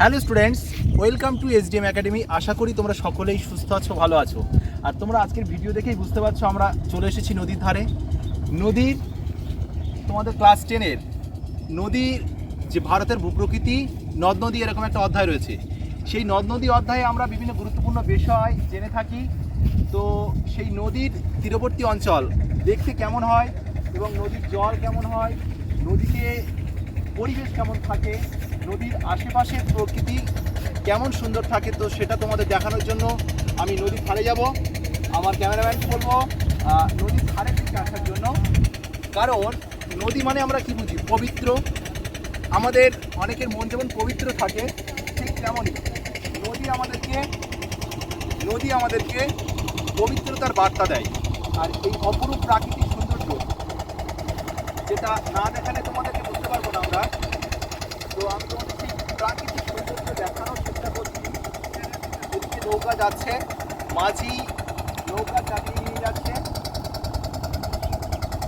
Hello students, welcome to S SDM academy. আশা করি তোমরা সকলেই সুস্থ আছো, ভালো আছো। আর তোমরা আজকের ভিডিও দেখেই বুঝতে পারছ, আমরা চলে এসেছি নদীর ধারে। নদীর তোমাদের ক্লাস টেনের নদীর যে ভারতের ভূপ্রকৃতি, নদ নদী এরকম একটা অধ্যায় রয়েছে। সেই নদ নদী অধ্যায়ে আমরা বিভিন্ন গুরুত্বপূর্ণ বিষয় জেনে থাকি। তো সেই নদীর তীরবর্তী অঞ্চল দেখতে কেমন হয় এবং নদীর জল কেমন হয়, নদীতে পরিবেশ কেমন থাকে নদীর আশেপাশের প্রকৃতি কেমন সুন্দর থাকে তো সেটা তোমাদের দেখানোর জন্য আমি নদীর ধারে যাব। আমার ক্যামেরাম্যানকে বলব নদীর ধারে থেকে আসার জন্য। কারণ নদী মানে আমরা কি বুঝি? পবিত্র। আমাদের অনেকের মন যেমন পবিত্র থাকে, ঠিক তেমনই নদী আমাদেরকে নদী আমাদেরকে পবিত্রতার বার্তা দেয়। আর এই অপরূপ প্রাকৃতিক সৌন্দর্য, যেটা না দেখালে তোমাদেরকে বুঝতে পারব না আমরা তো আমি তোমাদের সেই প্রাকৃতিক সৌন্দর্য দেখানোর চেষ্টা করছি। এদিকে নৌকা যাচ্ছে, মাঝি নৌকা চালিয়ে নিয়ে যাচ্ছে।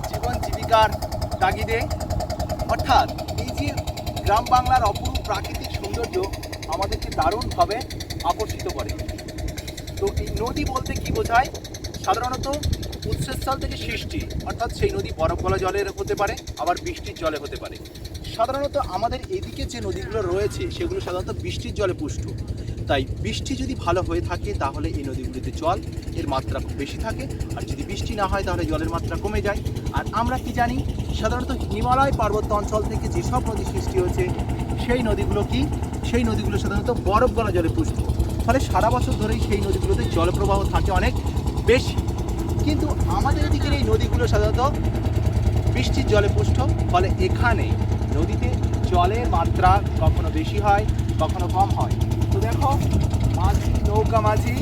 জীবন জীবিকার তাগিদে। অর্থাৎ এই যে গ্রাম বাংলার অপরূপ প্রাকৃতিক সৌন্দর্য আমাদেরকে দারুণভাবে আকর্ষিত করে। তো এই নদী বলতে কি বোঝায়? সাধারণত উৎসস্থল থেকে সৃষ্টি, অর্থাৎ সেই নদী বরফ গলা জলের হতে পারে, আবার বৃষ্টির জলে হতে পারে। সাধারণত আমাদের এদিকে যে নদীগুলো রয়েছে, সেগুলো সাধারণত বৃষ্টির জলে পুষ্ট। তাই বৃষ্টি যদি ভালো হয়ে থাকে, তাহলে এই নদীগুলিতে জল এর মাত্রা খুব বেশি থাকে। আর যদি বৃষ্টি না হয়, তাহলে জলের মাত্রা কমে যায়। আর আমরা কি জানি, সাধারণত হিমালয় পার্বত্য অঞ্চল থেকে যেসব নদী সৃষ্টি হয়েছে, সেই নদীগুলো কি? সেই নদীগুলো সাধারণত বরফ গলা জলে পুষ্ট। ফলে সারা বছর ধরেই সেই নদীগুলোতে জলপ্রবাহ থাকে অনেক বেশি। কিন্তু আমাদের এদিকের এই নদীগুলো সাধারণত বৃষ্টির জলে পুষ্ট, ফলে এখানে নদীতে জলের মাত্রা কখনো বেশি হয়, কখনো কম হয়। তো দেখো, মাঝি, নৌকা মাঝি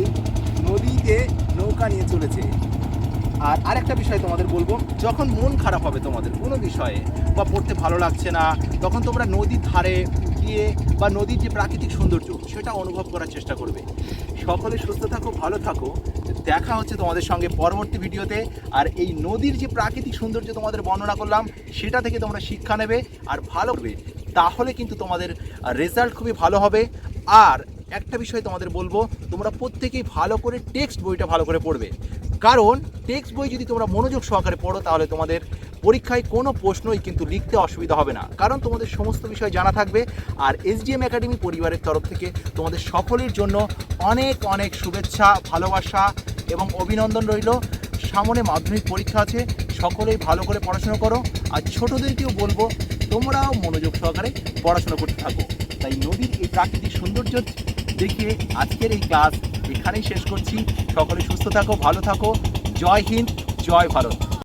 নদীতে নৌকা নিয়ে চলেছে। আর আরেকটা বিষয় তোমাদের বলব, যখন মন খারাপ হবে তোমাদের কোনো বিষয়ে বা পড়তে ভালো লাগছে না, তখন তোমরা নদীর ধারে গিয়ে বা নদীর যে প্রাকৃতিক সৌন্দর্য, সেটা অনুভব করার চেষ্টা করবে। সকলে সুস্থ থাকো, ভালো থাকো। দেখা হচ্ছে তোমাদের সঙ্গে পরবর্তী ভিডিওতে। আর এই নদীর যে প্রাকৃতিক সৌন্দর্য তোমাদের বর্ণনা করলাম, সেটা থেকে তোমরা শিক্ষা নেবে আর ভালো হবে। তাহলে কিন্তু তোমাদের রেজাল্ট খুবই ভালো হবে। আর একটা বিষয় তোমাদের বলব, তোমরা প্রত্যেকেই ভালো করে টেক্সট বইটা ভালো করে পড়বে। কারণ টেক্সট বই যদি তোমরা মনোযোগ সহকারে পড়ো, তাহলে তোমাদের পরীক্ষায় কোনো প্রশ্নই কিন্তু লিখতে অসুবিধা হবে না। কারণ তোমাদের সমস্ত বিষয় জানা থাকবে আর এসডিএম একাডেমি পরিবারের তরফ থেকে তোমাদের সকলের জন্য অনেক অনেক শুভেচ্ছা, ভালোবাসা এবং অভিনন্দন রইল। সামনে মাধ্যমিক পরীক্ষা আছে, সকলেই ভালো করে পড়াশোনা করো। আর ছোটোদেরকেও বলব, তোমরাও মনোযোগ সহকারে পড়াশোনা করতে থাকো। তাই নদীর এই প্রাকৃতিক সৌন্দর্য দেখিয়ে আজকের এই ক্লাস এখানেই শেষ করছি। সকলে সুস্থ থাকো ভালো থাকো। জয় হিন্দ জয় ভারত।